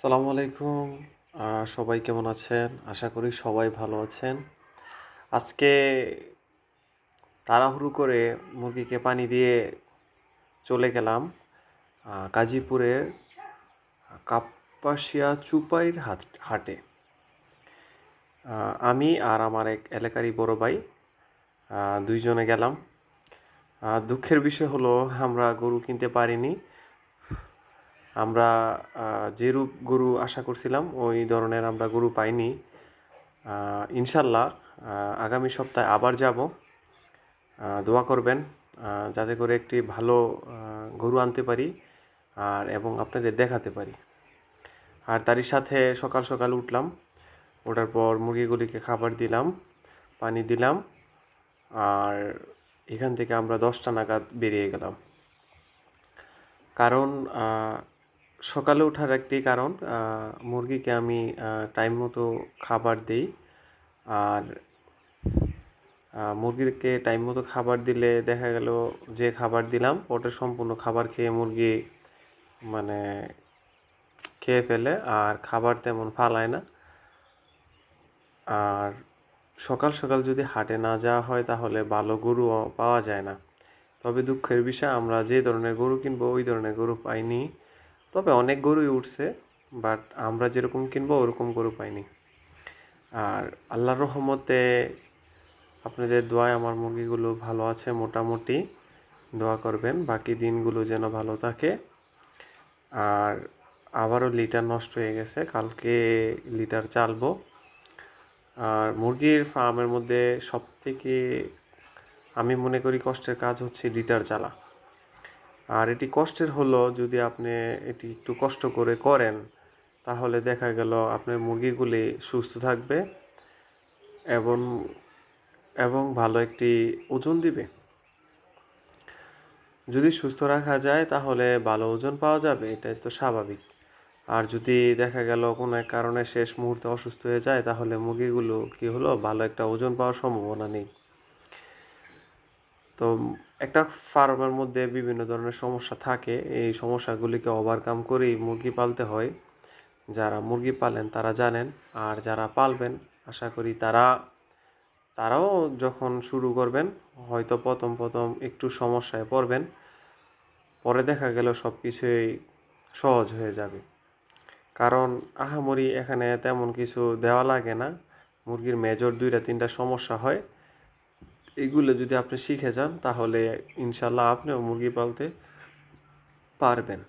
সালামু আলাইকুম। সবাই কেমন আছেন? আশা করি সবাই ভালো আছেন। আজকে তাড়াহুড়ো করে মুরগিকে পানি দিয়ে চলে গেলাম গাজীপুরের কাপাসিয়া চুপাইর হাট, হাটে। আমি আর আমার এক এলাকারই বড় ভাই দুইজনে গেলাম। দুঃখের বিষয় হলো, আমরা গরু কিনতে পারিনি। আমরা যেরূপ গরু আশা করছিলাম, ওই ধরনের আমরা গরু পাইনি। ইনশাল্লাহ আগামী সপ্তাহে আবার যাব। দোয়া করবেন যাতে করে একটি ভালো গরু আনতে পারি আর, এবং আপনাদের দেখাতে পারি। আর তারই সাথে সকাল সকাল উঠলাম, ওঠার পর মুরগিগুলিকে খাবার দিলাম, পানি দিলাম, আর এখান থেকে আমরা দশটা নাগাদ বেরিয়ে গেলাম। কারণ সকালে ওঠার একটি কারণ মুরগিকে আমি টাইম মতো খাবার দিই। আর মুরগিকে টাইম মতো খাবার দিলে দেখা গেল যে খাবার দিলাম, ওটা সম্পূর্ণ খাবার খেয়ে মুরগি মানে খেয়ে ফেলে আর খাবার তেমন ফালায় না। আর সকাল সকাল যদি হাটে না যাওয়া হয় তাহলে ভালো গরু পাওয়া যায় না। তবে দুঃখের বিষয়, আমরা যে ধরনের গরু কিনবো ওই ধরনের গরু পাইনি। তবে অনেক গরুই উঠছে বাট আমরা যেরকম কিনবো ওরকম গরু পাইনি। আর আল্লাহর রহমতে আপনাদের দোয়ায় আমার মুরগিগুলো ভালো আছে মোটামুটি, দোয়া করবেন, বাকি দিনগুলো যেন ভালো থাকে। আর আবারও লিটার নষ্ট হয়ে গেছে, কালকে লিটার চালবো। আর মুরগির ফার্মের মধ্যে সব থেকে আমি মনে করি কষ্টের কাজ হচ্ছে লিটার জ্বালা আর এটি কষ্টের হলো যদি আপনি এটি একটু কষ্ট করে করেন, তাহলে দেখা গেল আপনার মুরগিগুলি সুস্থ থাকবে এবং এবং ভালো একটি ওজন দিবে। যদি সুস্থ রাখা যায়, তাহলে ভালো ওজন পাওয়া যাবে, এটাই তো স্বাভাবিক। আর যদি দেখা গেল কোনো এক কারণে শেষ মুহূর্তে অসুস্থ হয়ে যায়, তাহলে মুরগিগুলো কি হলো? ভালো একটা ওজন পাওয়ার সম্ভাবনা নেই। তো একটা ফার্মের মধ্যে বিভিন্ন ধরনের সমস্যা থাকে। এই সমস্যাগুলিকে ওভারকাম করেই মুরগি পালতে হয়। যারা মুরগি পালেন তারা জানেন, আর যারা পালবেন, আশা করি তারা, তারাও যখন শুরু করবেন, হয়তো প্রথম প্রথম একটু সমস্যায় পড়বেন, পরে দেখা গেল সব কিছুই সহজ হয়ে যাবে। কারণ আহামরি এখানে তেমন কিছু দেওয়া লাগে না। মুরগির মেজর দুইটা তিনটা সমস্যা হয়। এগুলো যদি আপনি শিখে যান তাহলে ইনশাল্লাহ আপনিও মুরগি পালতে পারবেন।